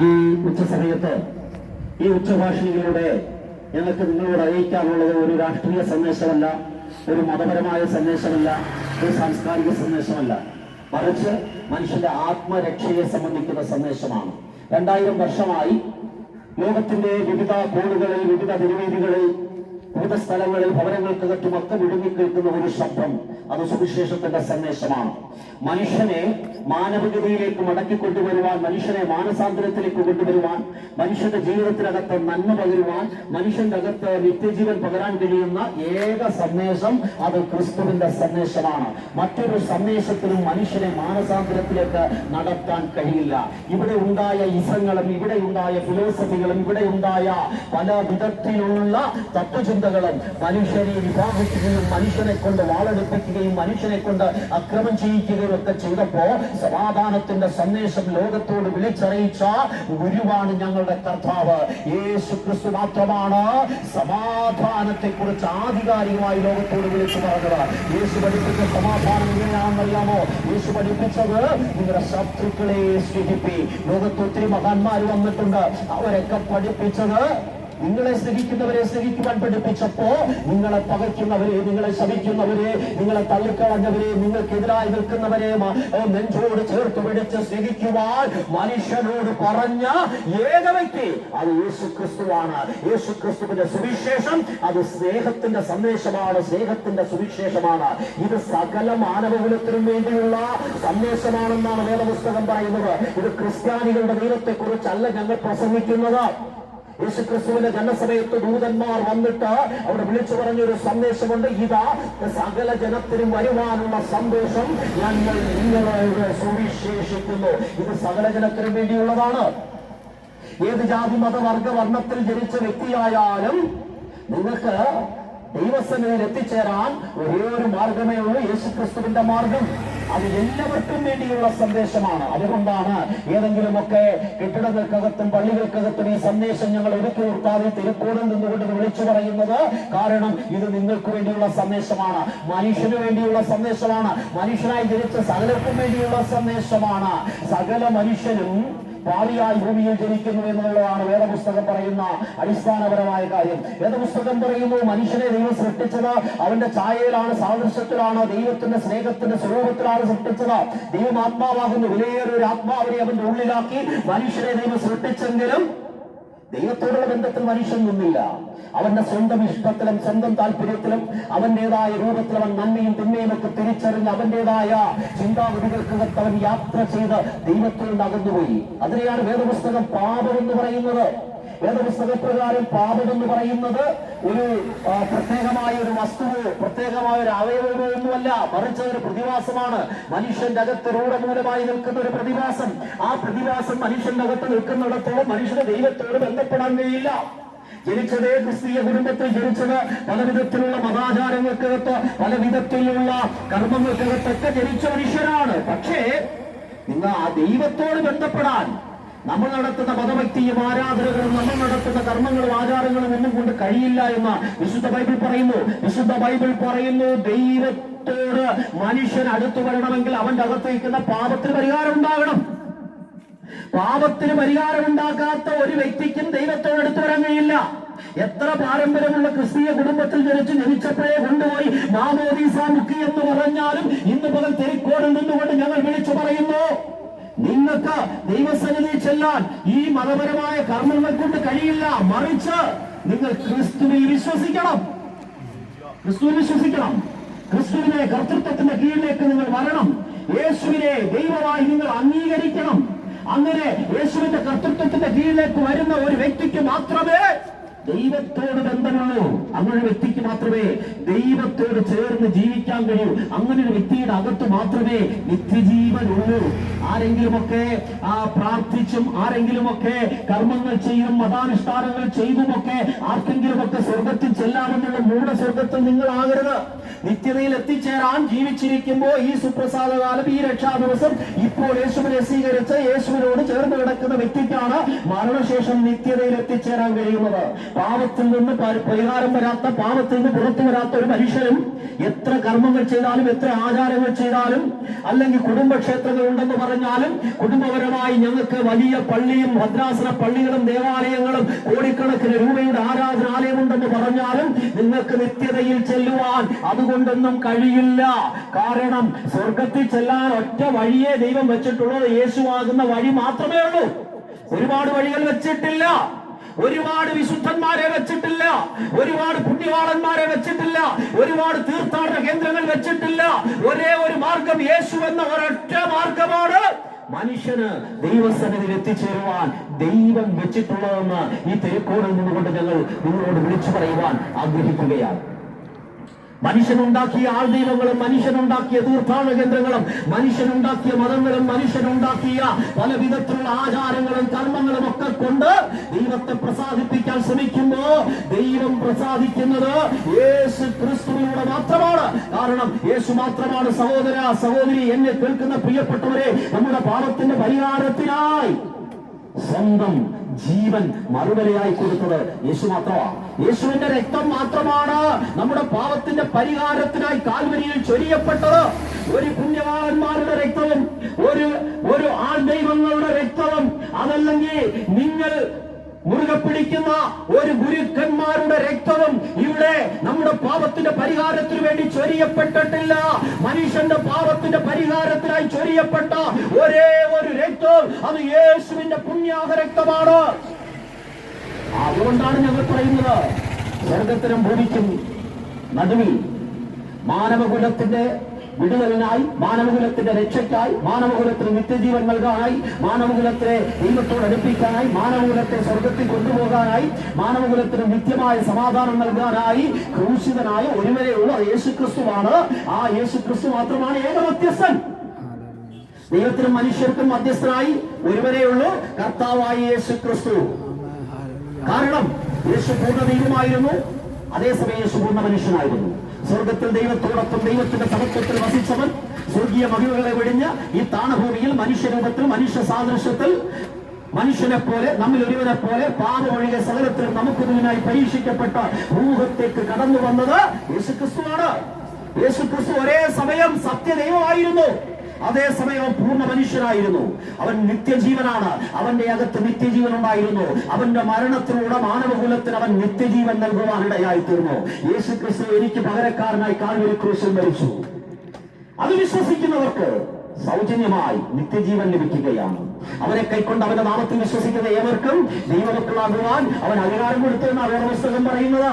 ഈ ഉച്ചസമയത്ത് ഈ ഉച്ചഭാഷണികളിലൂടെ ഞങ്ങൾക്ക് നിങ്ങളോട് അറിയിക്കാനുള്ളത് ഒരു രാഷ്ട്രീയ സന്ദേശമല്ല ഒരു മതപരമായ സന്ദേശമല്ല ഒരു സാംസ്കാരിക സന്ദേശമല്ല. മറിച്ച് മനുഷ്യന്റെ ആത്മരക്ഷയെ സംബന്ധിക്കുന്ന സന്ദേശമാണ്. രണ്ടായിരം വർഷമായി ലോകത്തിന്റെ വിവിധ കോണുകളിൽ വിവിധ തിരുവേദികളിൽ വിവിധ സ്ഥലങ്ങളിൽ ഭവനങ്ങൾക്കകത്തുമൊക്കെ വിഴുങ്ങി കേൾക്കുന്ന ഒരു ശബ്ദം അത് സുവിശേഷത്തിന്റെ സന്ദേശമാണ്. മനുഷ്യനെ മാനവികതയിലേക്ക് മടക്കി കൊണ്ടുവരുവാൻ മനുഷ്യനെ മാനസാന്തരത്തിലേക്ക് കൊണ്ടുവരുവാൻ മനുഷ്യന്റെ ജീവിതത്തിനകത്ത് നന്മ പകരുവാൻ മനുഷ്യന്റെ അകത്ത് നിത്യജീവൻ പകരാൻ കഴിയുന്ന ഏക സന്ദേശം അത് ക്രിസ്തുവിന്റെ സന്ദേശമാണ്. മറ്റൊരു സന്ദേശത്തിനും മനുഷ്യനെ മാനസാന്തരത്തിലേക്ക് നടത്താൻ കഴിയില്ല. ഇവിടെ ഉണ്ടായ ഇസങ്ങളും ഇവിടെ ഉണ്ടായ ഫിലോസഫികളും ഇവിടെ ഉണ്ടായ പല വിധത്തിലുള്ള തത്വചിന്തകളും മനുഷ്യനെ വിഭാഗിക്കുകയും മനുഷ്യനെ കൊണ്ട് വാളെടുപ്പിക്കുകയും മനുഷ്യനെ കൊണ്ട് അക്രമം ചെയ്യിക്കുകയും ഒക്കെ ചെയ്തപ്പോ സമാധാനത്തിന്റെ സന്ദേശം ലോകത്തോട് വിളിച്ചറിയിച്ച ഗുരുവാണ് ഞങ്ങളുടെ കർത്താവ്. യേശു ക്രിസ്തു മാത്രമാണ് സമാധാനത്തെ കുറിച്ച് ആധികാരികമായി ലോകത്തോട് വിളിച്ചു പറഞ്ഞത്. യേശു പഠിപ്പിച്ച സമാധാനം എങ്ങനെയാണെന്നറിയാമോ? യേശു പഠിപ്പിച്ചത് നിങ്ങളുടെ ശത്രുക്കളെ സ്നേഹിപ്പി. ലോകത്ത് ഒത്തിരി മഹാന്മാർ വന്നിട്ടുണ്ട്. അവരൊക്കെ പഠിപ്പിച്ചത് നിങ്ങളെ സ്നേഹിക്കുന്നവരെ സ്നേഹിക്കുവാൻ പഠിപ്പിച്ചപ്പോ നിങ്ങളെ പകയ്ക്കുന്നവരെ നിങ്ങളെ ശപിക്കുന്നവരെ നിങ്ങളെ തള്ളിക്കളഞ്ഞവരെ നിങ്ങൾക്കെതിരായി നിൽക്കുന്നവരെ നെഞ്ചോട് ചേർത്ത് പിടിച്ച് സ്നേഹിക്കുവാൻ മനുഷ്യനോട് പറഞ്ഞ ഏക വ്യക്തി അത് യേശു ക്രിസ്തുവാണ് യേശു ക്രിസ്തുവിന്റെ സുവിശേഷം അത് സ്നേഹത്തിന്റെ സന്ദേശമാണ് സ്നേഹത്തിന്റെ സുവിശേഷമാണ്. ഇത് സകല മാനവകുലത്തിനും വേണ്ടിയുള്ള സന്ദേശമാണെന്നാണ് വേദപുസ്തകം പറയുന്നത്. ഇത് ക്രിസ്ത്യാനികളുടെ ദൈവത്തെ കുറിച്ചല്ല ഞങ്ങൾ പ്രസംഗിക്കുന്നത്. യേശുക്രിസ്തുവിന്റെ ജനസമയത്ത് ദൂതന്മാർ വന്നിട്ട് അവിടെ വിളിച്ചു പറഞ്ഞൊരു സന്ദേശമുണ്ട്. ഇതാ സകല ജനത്തിനും വരുവാനുള്ള സന്ദേശം ഞങ്ങൾ നിങ്ങളോട് സുവിശേഷിക്കുന്നു. ഇത് സകല ജനത്തിനും വേണ്ടിയുള്ളതാണ്. ഏത് ജാതി മതവർഗ വർണത്തിൽ ജനിച്ച വ്യക്തിയായാലും നിങ്ങൾക്ക് ദൈവസനയിൽ എത്തിച്ചേരാൻ ഒരേ ഒരു മാർഗമേ ഉള്ളൂ യേശുക്രിസ്തുവിന്റെ മാർഗം. അത് എല്ലാവർക്കും വേണ്ടിയുള്ള സന്ദേശമാണ്. അതുകൊണ്ടാണ് ഏതെങ്കിലുമൊക്കെ കെട്ടിടങ്ങൾക്കകത്തും പള്ളികൾക്കകത്തും ഈ സന്ദേശം ഞങ്ങൾ ഒരുക്കി നിർത്താതെ തിരുക്കൂടം നിന്നുകൊണ്ട് വിളിച്ചു പറയുന്നത് കാരണം ഇത് നിങ്ങൾക്ക് വേണ്ടിയുള്ള സന്ദേശമാണ്. മനുഷ്യന് വേണ്ടിയുള്ള സന്ദേശമാണ്. മനുഷ്യനായി ജനിച്ച സകലർക്കും വേണ്ടിയുള്ള സന്ദേശമാണ്. സകല മനുഷ്യനും പാവിയായി ഭൂമിയിൽ ജനിക്കുന്നു എന്നുള്ളതാണ് വേദപുസ്തകം പറയുന്ന അടിസ്ഥാനപരമായ കാര്യം. വേദപുസ്തകം പറയുന്നു മനുഷ്യനെ ദൈവം സൃഷ്ടിച്ചത് അവന്റെ ഛായയിലാണ് സാദൃശ്യത്തിലാണ് ദൈവത്തിന്റെ സ്നേഹത്തിന്റെ സ്വരൂപത്തിലാണ് സൃഷ്ടിച്ചത്. ദൈവം ആത്മാവാകുന്നു വിലയേറിയ ഒരു ആത്മാവിനെ അവന്റെ ഉള്ളിലാക്കി മനുഷ്യനെ ദൈവം സൃഷ്ടിച്ചെങ്കിലും ദൈവത്തോടുള്ള ബന്ധത്തിൽ മനുഷ്യൻ നിന്നില്ല അവന്റെ സ്വന്തം ഇഷ്ടത്തിലും സ്വന്തം താല്പര്യത്തിലും അവന്റേതായ രൂപത്തിൽ അവൻ നന്മയും തിന്മയും ഒക്കെ തിരിച്ചറിഞ്ഞ് അവന്റേതായ ചിന്താഗതികൾക്കകത്ത് അവൻ യാത്ര ചെയ്ത് ദൈവത്തിൽ നിന്ന് അകന്നുപോയി. അതിനെയാണ് വേദപുസ്തകം പാപം എന്ന് പറയുന്നത്. വേദപുസ്തക പ്രകാരം പാപം എന്ന് പറയുന്നത് ഒരു പ്രത്യേകമായ ഒരു വസ്തുവോ പ്രത്യേകമായ ഒരു അവയവമോ ഒന്നുമല്ല. മറിച്ച് ഒരു പ്രതിഭാസമാണ്. മനുഷ്യന്റെ അകത്ത് രൂഢമൂലമായി നിൽക്കുന്ന ഒരു പ്രതിഭാസം. ആ പ്രതിഭാസം മനുഷ്യന്റെ അകത്ത് നിൽക്കുന്നിടത്തോളം മനുഷ്യന് ദൈവത്തോട് ബന്ധപ്പെടാൻ കഴിയില്ല. ജനിച്ചതേ ക്രിസ്തീയ കുടുംബത്തിൽ ജനിച്ചത് പല വിധത്തിലുള്ള മതാചാരങ്ങൾക്കകത്ത് പല വിധത്തിലുള്ള കർമ്മങ്ങൾക്കകത്തൊക്കെ ജനിച്ച മനുഷ്യരാണ്. പക്ഷേ നിങ്ങൾ ആ ദൈവത്തോട് ബന്ധപ്പെടാൻ നമ്മൾ നടത്തുന്ന മതഭക്തിയും ആരാധനകളും നമ്മൾ നടത്തുന്ന കർമ്മങ്ങളും ആചാരങ്ങളും ഒന്നും കൊണ്ട് കഴിയില്ല എന്ന് വിശുദ്ധ ബൈബിൾ പറയുന്നു. വിശുദ്ധ ബൈബിൾ പറയുന്നു ദൈവത്തോട് മനുഷ്യൻ അടുത്തു വരണമെങ്കിൽ അവന്റെ അകത്ത് നിൽക്കുന്ന പാപത്തിന് പരിഹാരം ഉണ്ടാകണം. പാപത്തിന് പരിഹാരം ഉണ്ടാക്കാത്ത ഒരു വ്യക്തിക്കും ദൈവത്തോട് അടുത്തു വരാൻ കഴിയില്ല. എത്ര പാരമ്പര്യമുള്ള ക്രിസ്തീയ കുടുംബത്തിൽ ജനിച്ച് ജനിച്ചപ്പോഴേ കൊണ്ടുപോയി മാമോദീസ മുക്കി എന്ന് പറഞ്ഞാലും ഇന്ന് മുതൽ തെരിക്കോടിൽ നിന്നുകൊണ്ട് ഞങ്ങൾ വിളിച്ചു പറയുന്നു. നിങ്ങൾക്ക് ദൈവസന്നിധി ചെല്ലാൻ ഈ മതപരമായ കർമ്മങ്ങൾ കൊണ്ട് കഴിയില്ല. മറിച്ച് നിങ്ങൾ ക്രിസ്തുവിൽ വിശ്വസിക്കണം. ക്രിസ്തുവിൽ വിശ്വസിക്കണം. ക്രിസ്തുവിനെ കർത്തൃത്വത്തിന്റെ കീഴിലേക്ക് നിങ്ങൾ വരണം. യേശുവിനെ ദൈവമായി നിങ്ങൾ അംഗീകരിക്കണം. അങ്ങനെ യേശുവിന്റെ കർത്തൃത്വത്തിന്റെ കീഴിലേക്ക് വരുന്ന ഒരു വ്യക്തിക്ക് മാത്രമേ ദൈവത്തോട് ബന്ധമുള്ളൂ. അങ്ങനെ വ്യക്തിക്ക് മാത്രമേ ദൈവത്തോട് ചേർന്ന് ജീവിക്കാൻ കഴിയൂ. അങ്ങനെ ഒരു വ്യക്തിയുടെ അകത്ത് മാത്രമേ നിത്യജീവൻ ഉള്ളൂ ആരെങ്കിലുമൊക്കെ ആ പ്രാർത്ഥിച്ചും ആരെങ്കിലുമൊക്കെ കർമ്മങ്ങൾ ചെയ്തും മതാനുഷ്ഠാനങ്ങൾ ചെയ്തുമൊക്കെ ആർക്കെങ്കിലുമൊക്കെ സ്വർഗത്തിൽ ചെല്ലാമെന്നുള്ള മൂഢ സ്വർഗത്തിൽ നിങ്ങളാകരുത് നിത്യതയിൽ എത്തിച്ചേരാൻ ജീവിച്ചിരിക്കുമ്പോൾ ഈ സുപ്രസാദകാലം ഈ രക്ഷാ ദിവസം ഇപ്പോൾ യേശുവിനെ സ്വീകരിച്ച് യേശുവിനോട് ചേർന്ന് കിടക്കുന്ന വ്യക്തിക്കാണ് മരണശേഷം നിത്യതയിൽ എത്തിച്ചേരാൻ കഴിയുന്നത്. പാപത്തിൽ നിന്ന് പരിഹാരം വരാത്ത പാപത്തിൽ നിന്ന് പുറത്തു വരാത്ത ഒരു മനുഷ്യനും എത്ര കർമ്മങ്ങൾ ചെയ്താലും എത്ര ആചാരങ്ങൾ ചെയ്താലും അല്ലെങ്കിൽ കുടുംബക്ഷേത്രങ്ങൾ ഉണ്ടെന്ന് പറഞ്ഞാലും കുടുംബപരമായി ഞങ്ങൾക്ക് വലിയ പള്ളിയും ഭദ്രാസന പള്ളികളും ദേവാലയങ്ങളും കോടിക്കണക്കിന് രൂപയുടെ ആരാധനാലയമുണ്ടെന്ന് പറഞ്ഞാലും നിങ്ങൾക്ക് നിത്യതയിൽ ചെല്ലുവാൻ അതുകൊണ്ടൊന്നും കഴിയില്ല. കാരണം സ്വർഗത്തിൽ ചെല്ലാൻ ഒറ്റ വഴിയെ ദൈവം വെച്ചിട്ടുള്ളത് യേശുവാകുന്ന വഴി മാത്രമേ ഉള്ളൂ. ഒരുപാട് വഴികൾ വെച്ചിട്ടില്ല. ഒരുപാട് വിശുദ്ധന്മാരെ വെച്ചിട്ടില്ല. ഒരുപാട് പുണ്യവാളന്മാരെ വെച്ചിട്ടില്ല. ഒരുപാട് തീർത്ഥാടന കേന്ദ്രങ്ങൾ വെച്ചിട്ടില്ല. ഒരേ ഒരു മാർഗം യേശു എന്ന ഒരൊറ്റ മാർഗമാണ് മനുഷ്യന് ദൈവസന്നിധിയിൽ എത്തിച്ചേരുവാൻ ദൈവം വെച്ചിട്ടുള്ളതെന്ന് ഈ തിരക്കോടിൽ നിന്നുകൊണ്ട് ഞങ്ങൾ നിങ്ങളോട് വിളിച്ചു പറയുവാൻ ആഗ്രഹിക്കുകയാണ്. മനുഷ്യനുണ്ടാക്കിയ ആൾദൈവങ്ങളും മനുഷ്യനുണ്ടാക്കിയ തീർത്ഥാടന കേന്ദ്രങ്ങളും മനുഷ്യനുണ്ടാക്കിയ മതങ്ങളും മനുഷ്യനുണ്ടാക്കിയ പല വിധത്തിലുള്ള ആചാരങ്ങളും കർമ്മങ്ങളും ഒക്കെ കൊണ്ട് ദൈവത്തെ പ്രസാദിപ്പിക്കാൻ ശ്രമിക്കുമ്പോ ദൈവം പ്രസാദിക്കുന്നത് യേശു ക്രിസ്തുവിലൂടെ മാത്രമാണ്. കാരണം യേശു മാത്രമാണ് സഹോദര സഹോദരി എന്നെ കേൾക്കുന്ന പ്രിയപ്പെട്ടവരെ നമ്മുടെ പാപത്തിന്റെ പരിഹാരത്തിനായി സ്വന്തം ജീവൻ മറുവിലയായി കൊടുത്തത് യേശു മാത്രമാണ് യേശുവിന്റെ രക്തം മാത്രമാണ് നമ്മുടെ പാപത്തിന്റെ പരിഹാരത്തിനായി കാൽവരിയിൽ ചൊരിയപ്പെട്ടത്. ഒരു പുണ്യവാളന്മാരുടെ രക്തവും ഒരു ഒരു ആൺ ദൈവങ്ങളുടെ രക്തവും അതല്ലെങ്കിൽ നിങ്ങൾ മുറുകെ പിടിക്കുന്ന ഒരു ഗുരുക്കന്മാരുടെ രക്തവും ഇവിടെ നമ്മുടെ പാപത്തിന്റെ പരിഹാരത്തിന് വേണ്ടി ചൊരിയപ്പെട്ടിട്ടില്ല. മനുഷ്യന്റെ പാപത്തിന്റെ പരിഹാരത്തിനായി ചൊരിയപ്പെട്ട ഒരേ ഒരു രക്തം അത് യേശുവിന്റെ പുണ്യാഹ രക്തമാണ്. അതുകൊണ്ടാണ് ഞങ്ങൾ പറയുന്നത് സ്വർഗത്തിനും ഭൂമിക്കും നടുവിൽ മാനവകുലത്തിന്റെ വിടുതലിനായി മാനവകുലത്തിന്റെ രക്ഷയ്ക്കായി മാനവകുലത്തിന് നിത്യജീവൻ നൽകാനായി മാനവകുലത്തെ ദൈവത്തോട് അടുപ്പിക്കാനായി മാനവകുലത്തെ സ്വർഗത്തിൽ കൊണ്ടുപോകാനായി മാനവകുലത്തിന് നിത്യമായ സമാധാനം നൽകാനായി ക്രൂശിതനായ ഒരുവരെയുള്ള യേശുക്രിസ്തുവാണ്. ആ യേശുക്രിസ്തു മാത്രമാണ് ഏക ദൈവത്തിനും മനുഷ്യർക്കും മധ്യസ്ഥനായി ഒരുവരെയുള്ളൂ കർത്താവായ യേശു ക്രിസ്തു കാരണം യേശു പൂർണ ദൈവമായിരുന്നു. അതേസമയം യേശു പൂർണ മനുഷ്യനായിരുന്നു. സ്വർഗത്തിൽ ദൈവത്തോടൊപ്പം ദൈവത്തിന്റെ സമത്വത്തിൽ വസിച്ചവൻ സ്വർഗീയ മഹിമകളെ വെടിഞ്ഞ് ഈ താണഭൂമിയിൽ മനുഷ്യരൂപത്തിൽ മനുഷ്യ സാദൃശ്യത്തിൽ മനുഷ്യനെ പോലെ നമ്മിൽ ഒരുവനെ പോലെ പാപമൊഴികെ സകലത്തിൽ നമുക്ക് ഇതിനായി പരീക്ഷിക്കപ്പെട്ട ഭൂഹത്തേക്ക് കടന്നു വന്നത് യേശുക്രിസ്തുവാണ്. യേശുക്രിസ്തു ഒരേ സമയം സത്യദൈവമായിരുന്നു. അതേസമയം പൂർണ മനുഷ്യനായിരുന്നു. അവൻ നിത്യജീവനാണ്. അവന്റെ അകത്ത് നിത്യജീവൻ ഉണ്ടായിരുന്നു അവന്റെ മരണത്തിലൂടെ മാനവകുലത്തിന് അവൻ നിത്യജീവൻ നൽകുവാൻ ഇടയായി തീർന്നു യേശു ക്രിസ്തു എനിക്ക് പകരക്കാരനായി കാൽവരി ക്രൂശിൽ മരിച്ചു. അത് വിശ്വസിക്കുന്നവർക്ക് സൗജന്യമായി നിത്യജീവൻ ലഭിക്കുകയാണ്. അവരെ കൈക്കൊണ്ട് അവന്റെ നാമത്തിൽ വിശ്വസിക്കുന്ന ഏവർക്കും ദൈവമക്കളാകുവാൻ അവൻ അധികാരം കൊടുത്തു എന്നാണ് പുസ്തകം പറയുന്നത്.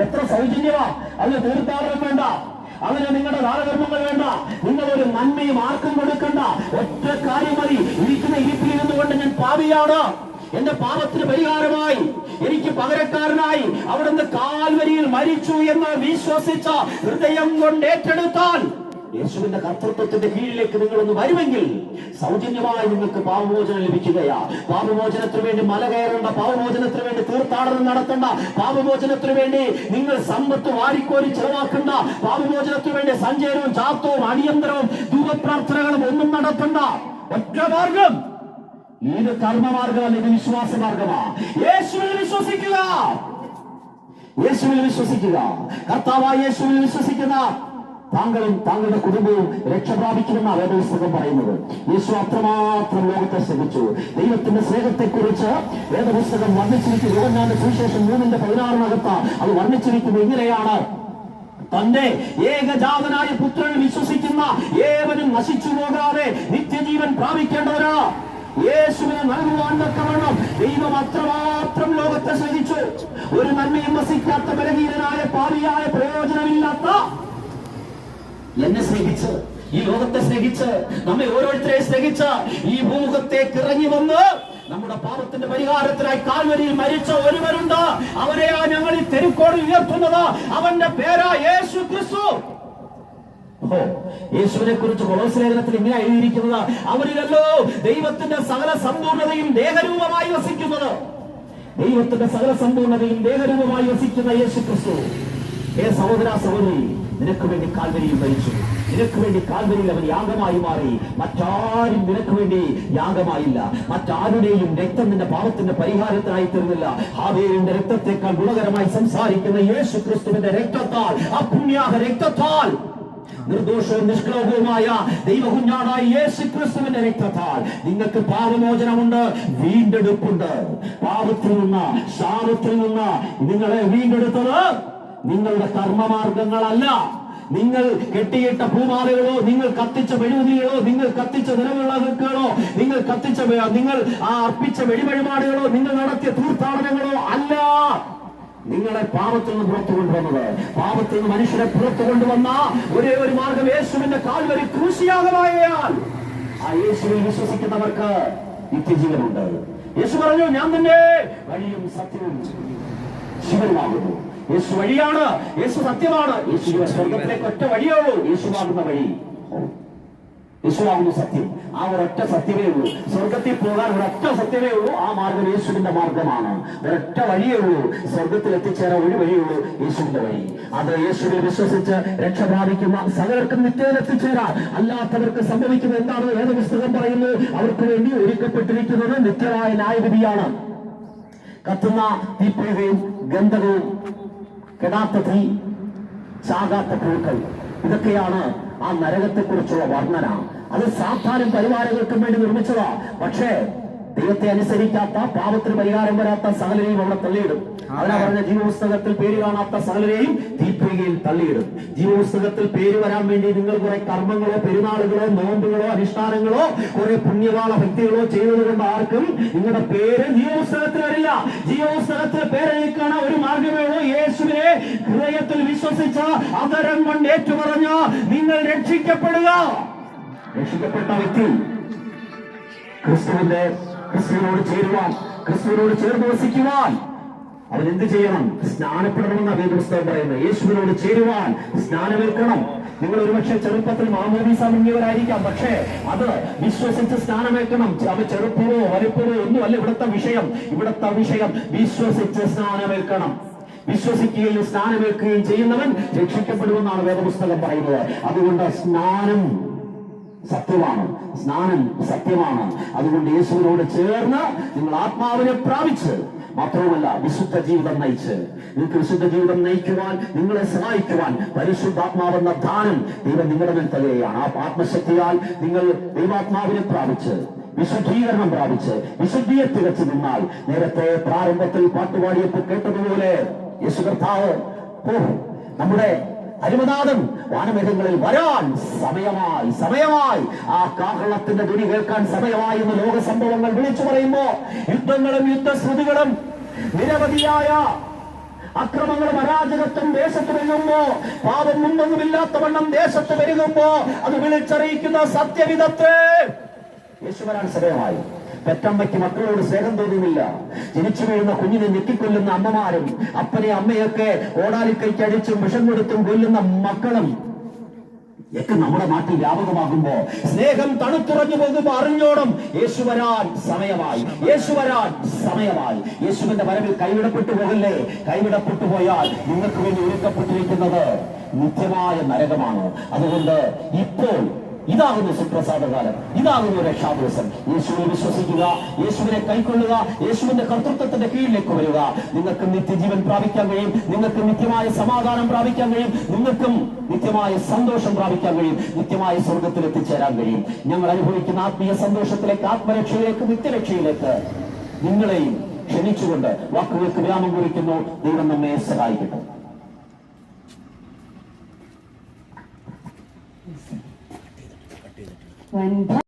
എത്ര സൗജന്യമാ. അതിന് തീർത്ഥാടനം വേണ്ട. അതിന് നിങ്ങളുടെ ദാനധർമ്മങ്ങൾ വേണ്ട. നിങ്ങൾ ഒരു നന്മയും ആർക്കും കൊടുക്കണ്ട. ഒറ്റ കാര്യം മതി. ഇരിക്കുന്ന ഇരിപ്പിൽ ഇരുന്നുകൊണ്ട് ഞാൻ പാപിയാണ്. എന്റെ പാപത്തിന് പരിഹാരമായി. എനിക്ക് പകരക്കാരനായി അവിടുന്ന് കാൽവരിയിൽ മരിച്ചു എന്ന് വിശ്വസിച്ച ഹൃദയം കൊണ്ട് ഏറ്റെടുത്താൽ യേശുവിന്റെ കർത്തൃത്വത്തിന്റെ കീഴിലേക്ക് നിങ്ങളൊന്ന് വരുമെങ്കിൽ സൗജന്യമായി നിങ്ങൾക്ക് പാപമോചനം ലഭിക്കുകയാ. പാപമോചനത്തിന് വേണ്ടി മല കയറേണ്ട പാപമോചനത്തിന് വേണ്ടി തീർത്ഥാടനം നടത്തേണ്ട പാപമോചനത്തിന് വേണ്ടി നിങ്ങൾ സമ്പത്ത് വാരിക്കോരി ചെലവാക്കേണ്ട പാപമോചനത്തിന് വേണ്ടി സഞ്ചയനവും ചാത്തവും അടിയന്തരവും ധൂപപ്രാർത്ഥനകളും ഒന്നും നടത്തണ്ട. ഒറ്റ മാർഗം. ഇത് കർമ്മമാർഗമല്ല ഇത് വിശ്വാസ മാർഗമാ യേശുവിൽ വിശ്വസിക്കുക. യേശുവിൽ വിശ്വസിക്കുക. കർത്താവായ യേശുവിൽ വിശ്വസിക്കുന്ന താങ്കളും താങ്കളുടെ കുടുംബവും രക്ഷ പ്രാപിക്കുമെന്ന വേദപുസ്തകം പറയുന്നത്. യേശു അത്രമാത്രം ലോകത്തെ ശ്രമിച്ചു ദൈവത്തിന്റെ സ്നേഹത്തെക്കുറിച്ച് വേദപുസ്തകം വർണിച്ചിരിക്കുന്നു. യോഗനാന്റെ സുവിശേഷം മൂന്നിന്റെ പതിനാറിനകത്ത് അത് വർണിച്ചിരിക്കുന്നത് ഇങ്ങനെയാണ്. തന്റെ ഏകജാതനായ പുത്രൻ വിശ്വസിക്കുന്ന ഏവനും നശിച്ചു പോകാതെ നിത്യജീവൻ പ്രാപിക്കേണ്ടവരാ. യേശുവിനെ നൽകുവാൻ ദൈവം അത്രമാത്രം ലോകത്തെ സ്നേഹിച്ചു ഒരു നന്മയും വസിക്കാത്ത ബലഹീനനായ പാവിയായ പ്രയോജനമില്ലാത്ത എന്നെ സ്നേഹിച്ച് ഈ ലോകത്തെ സ്നേഹിച്ച് നമ്മെ ഓരോരുത്തരെ സ്നേഹിച്ച് ഈ ഭൂമുഖത്തേക്ക് ഇറങ്ങി വന്ന് നമ്മുടെ പാപത്തിന്റെ പരിഹാരത്തിനായി കാൽവരിയിൽ മരിച്ച ഒരുവരുണ്ട്. അവരെയാ ഞങ്ങൾ ഈ തെരുക്കോട് ഉയർത്തുന്നത്. അവന്റെ പേരാ യേശു ക്രിസ്തു. ഓ, യേശുവിനെ കുറിച്ച് കൊളോസ്ലേഖനത്തിൽ ഇങ്ങനെ എഴുതിയിരിക്കുന്നത് അവരിലല്ലോ ദൈവത്തിന്റെ സകല സമ്പൂർണതയും ദേഹരൂപമായി വസിക്കുന്നത്. ദൈവത്തിന്റെ സകല സമ്പൂർണതയും ദേഹരൂപമായി വസിക്കുന്ന യേശു ക്രിസ്തു. ഹേ സഹോദര സഹോദരി നിനക്ക് വേണ്ടി കാൽവരിയിൽ മരിച്ചു. നിനക്ക് വേണ്ടി കാൽവരിയിൽ അവൻ യാഗമായി മാറി. മറ്റാരും നിനക്ക് വേണ്ടി യാഗമായില്ല. മറ്റാരുടെയും രക്തം നിന്റെ പാപത്തിന്റെ പരിഹാരത്തിനായി തീർന്നില്ല ഹാവേലിന്റെ രക്തത്തെക്കാൾ ഗുണകരമായി സംസാരിക്കുന്ന യേശു ക്രിസ്തുവിന്റെ രക്തത്താൽ അപുണ്യാഹ രക്തത്താൽ നിർദോഷവും നിഷ്കളവുമായ ദൈവകുഞ്ഞാടായ യേശു ക്രിസ്തുവിന്റെ രക്തത്താൽ നിങ്ങൾക്ക് പാപമോചനമുണ്ട് വീണ്ടെടുപ്പുണ്ട്. പാപത്തിൽ നിന്ന് ശാപത്തിൽ നിന്ന് നിങ്ങളെ വീണ്ടെടുത്തത് നിങ്ങളുടെ കർമ്മമാർഗങ്ങളല്ല. നിങ്ങൾ കെട്ടിയിട്ട പൂമാലകളോ നിങ്ങൾ കത്തിച്ച മെഴുകുതിരികളോ നിങ്ങൾ കത്തിച്ച നിലവിളകളോ നിങ്ങൾ കത്തിച്ച നിങ്ങൾ ആ അർപ്പിച്ച വെടിവഴിപാടുകളോ നിങ്ങൾ നടത്തിയ തീർത്ഥാടനങ്ങളോ അല്ല. നിങ്ങളെ പാപത്തിൽ നിന്ന് പുറത്തു കൊണ്ടുവന്നത്. പാപത്തിൽ നിന്ന് മനുഷ്യരെ പുറത്തു കൊണ്ടുവന്ന ഒരേ ഒരു മാർഗം യേശുവിന്റെ കാൽവരി ക്രൂശിയാകമായാൽ ആ യേശുവിൽ വിശ്വസിക്കുന്നവർക്ക് നിത്യജീവനുണ്ട്. യേശു പറഞ്ഞു ഞാൻ തന്നെ വഴിയും സത്യവും ശിവനുമാകുന്നു. യേശു വഴിയാണ്. യേശു സത്യമാണ്. യേശു സ്വർഗത്തിലേക്ക് ഒറ്റ വഴിയുള്ളൂ യേശുവാകുന്ന വഴി. യേശുവാകുന്നു സത്യം. ആ ഒരൊറ്റ സത്യമേ ഉള്ളൂ. സ്വർഗത്തിൽ പോകാൻ ഒരൊറ്റ സത്യമേ ഉള്ളൂ. ആ മാർഗം യേശുവിന്റെ മാർഗമാണ്. ഒരൊറ്റ വഴിയേ ഉള്ളൂ. സ്വർഗത്തിൽ എത്തിച്ചേരാൻ ഒരു വഴിയുള്ളൂ യേശുവിന്റെ വഴി. അത് യേശുവിനെ വിശ്വസിച്ച് രക്ഷ പ്രാപിക്കുന്ന സകലർക്കും നിത്യയിൽ എത്തിച്ചേരാൻ അല്ലാത്തവർക്ക് സംഭവിക്കുന്നത് എന്താണ് വേദപുസ്തകം പറയുന്നു. അവർക്ക് വേണ്ടി ഒരുക്കപ്പെട്ടിരിക്കുന്നത് നിത്യമായ ന്യായവിധിയാണ്. കത്തുന്ന തീപ്പൊഴുകയും ഗന്ധകവും കെടാത്ത ചാകാത്ത പുഴുക്കൾ ഇതൊക്കെയാണ് ആ നരകത്തെക്കുറിച്ചുള്ള വർണന. അത് സാധാരണ പരിവാരങ്ങൾക്കും വേണ്ടി നിർമ്മിച്ചതാ. പക്ഷേ ദൈവത്തെ അനുസരിക്കാത്ത പാപത്തിന് പരിഹാരം വരാത്ത സകലരെയും അവിടെ തള്ളിയിടും. അവനാ പറഞ്ഞ ജീവപുസ്തകത്തിൽ പേര് കാണാത്ത സകലരെയും തീപ്പൊയ്കയിൽ തള്ളിയിടും. ജീവപുസ്തകത്തിൽ പേര് വരാൻ വേണ്ടി നിങ്ങൾ കുറെ കർമ്മങ്ങളോ പെരുന്നാളുകളോ നോമ്പുകളോ അനുഷ്ഠാനങ്ങളോ കുറെ പുണ്യകാല ഭക്തികളോ ചെയ്തത് കൊണ്ട് ആർക്കും നിങ്ങളുടെ പേര് ജീവപുസ്തകത്തിൽ വരില്ല. ജീവപുസ്തകത്തിൽ പേരെക്കാണ് ഒരു മാർഗമേ ഉള്ളൂ. യേശുവിനെ ഹൃദയത്തിൽ വിശ്വസിച്ച അതരം കൊണ്ട് ഏറ്റുപറഞ്ഞ നിങ്ങൾ രക്ഷിക്കപ്പെടുക. രക്ഷിക്കപ്പെട്ട വ്യക്തി ക്രിസ്തുവിന്റെ ക്രിസ്തുവിനോട് ചേരുവാൻ ക്രിസ്തുവിനോട് ചേർന്ന് വസിക്കുവാൻ. അവൻ എന്ത് ചെയ്യണം? സ്നാനപ്പെടണമെന്ന വേദപുസ്തകം പറയുന്നത് യേശുവിനോട് ചേരുവാൻ സ്നാനമേൽക്കണം. നിങ്ങൾ ഒരുപക്ഷെ ചെറുപ്പത്തിൽ മാമോദീസ മുങ്ങിയവരായിരിക്കാം പക്ഷേ അത് വിശ്വസിച്ച് സ്നാനമേൽക്കണം. അവ ചെറുപ്പമോ വലുപ്പമോ ഒന്നുമല്ല ഇവിടുത്തെ വിഷയം. ഇവിടുത്തെ വിഷയം വിശ്വസിച്ച് സ്നാനമേൽക്കണം. വിശ്വസിക്കുകയും സ്നാനമേൽക്കുകയും ചെയ്യുന്നവൻ രക്ഷിക്കപ്പെടുമെന്നാണ് വേദപുസ്തകം പറയുന്നത്. അതുകൊണ്ട് സ്നാനം സത്യമാണ് സ്നാനം സത്യമാണ്. അതുകൊണ്ട് യേശുവിനോട് ചേർന്ന് നിങ്ങൾ ആത്മാവിനെ പ്രാപിച്ച് മാത്രവുമല്ല വിശുദ്ധ ജീവിതം നയിച്ച്. നിങ്ങൾക്ക് വിശുദ്ധ ജീവിതം നയിക്കുവാൻ നിങ്ങളെ സഹായിക്കുവാൻ പരിശുദ്ധാത്മാവെന്ന ദാനം ദൈവം നിങ്ങളുടെ മേൽ തരികയാണ് ആ ആത്മശക്തിയാൽ നിങ്ങൾ ദൈവാത്മാവിനെ പ്രാപിച്ച് വിശുദ്ധീകരണം പ്രാപിച്ച് വിശുദ്ധിയെ തികച്ചു നിന്നാൽ നേരത്തെ പ്രാരംഭത്തിൽ പാട്ടുപാടിയപ്പോൾ കേട്ടതുപോലെ യേശു കർത്താവ് നമ്മുടെ അരുമനാഥൻ വാനമേഘങ്ങളിൽ വരാൻ സമയമായി സമയമായി. ആ കാഹളത്തിന്റെ ധ്വനി കേൾക്കാൻ സമയമായി എന്ന് ലോക സംഭവങ്ങൾ വിളിച്ചു പറയുമ്പോ യുദ്ധങ്ങളും യുദ്ധശ്രുതികളും നിരവധിയായ അക്രമങ്ങളും അരാജകത്വം ദേശത്ത് വരുമ്പോ പാപം മുമ്പൊന്നുമില്ലാത്തവണ്ണം ദേശത്ത് വരുമ്പോ അത് വിളിച്ചറിയിക്കുന്ന സത്യവിധത്തെ യേശു വരാൻ സമയമായി. പെറ്റമ്മയ്ക്ക് മക്കളോട് സ്നേഹം തോന്നുന്നില്ല. ജനിച്ചു വീഴുന്ന കുഞ്ഞിനെ ഞെക്കിക്കൊല്ലുന്ന അമ്മമാരും അപ്പനെ അമ്മയൊക്കെ ഓടാലിക്കൈക്ക് അടിച്ചും വിഷം കൊടുത്തും കൊല്ലുന്ന മക്കളും ഒക്കെ നമ്മുടെ നാട്ടിൽ വ്യാപകമാകുമ്പോ സ്നേഹം തണുത്തുറഞ്ഞു പോകുമ്പോ അറിഞ്ഞോണം യേശു വരാൻ സമയമായി. യേശു വരാൻ സമയമായി. യേശുവിന്റെ വരവിൽ കൈവിടപ്പെട്ടു പോകല്ലേ? കൈവിടപ്പെട്ടു പോയാൽ നിങ്ങൾക്ക് വേണ്ടി ഒരുക്കപ്പെട്ടിരിക്കുന്നത് നിത്യമായ നരകമാണ്. അതുകൊണ്ട് ഇപ്പോൾ ഇതാകുന്നു സുപ്രസാദകാലം ഇതാകുന്നു രക്ഷാദിവസം. യേശുവിനെ വിശ്വസിക്കുക യേശുവിനെ കൈക്കൊള്ളുക യേശുവിന്റെ കർത്തൃത്വത്തിന്റെ കീഴിലേക്ക് വരിക. നിങ്ങൾക്ക് നിത്യജീവൻ പ്രാപിക്കാൻ കഴിയും നിങ്ങൾക്ക് നിത്യമായ സമാധാനം പ്രാപിക്കാൻ കഴിയും നിങ്ങൾക്കും നിത്യമായ സന്തോഷം പ്രാപിക്കാൻ കഴിയും നിത്യമായ സ്വർഗത്തിൽ എത്തിച്ചേരാൻ കഴിയും. ഞങ്ങൾ അനുഭവിക്കുന്ന ആത്മീയ സന്തോഷത്തിലേക്ക് ആത്മരക്ഷയിലേക്ക് നിത്യരക്ഷയിലേക്ക് നിങ്ങളെയും ക്ഷണിച്ചുകൊണ്ട് വാക്കുകൾക്ക് വിരാമം കുറിക്കുന്നു. ദൈവം നമ്മെ സഹായിക്കട്ടെ. when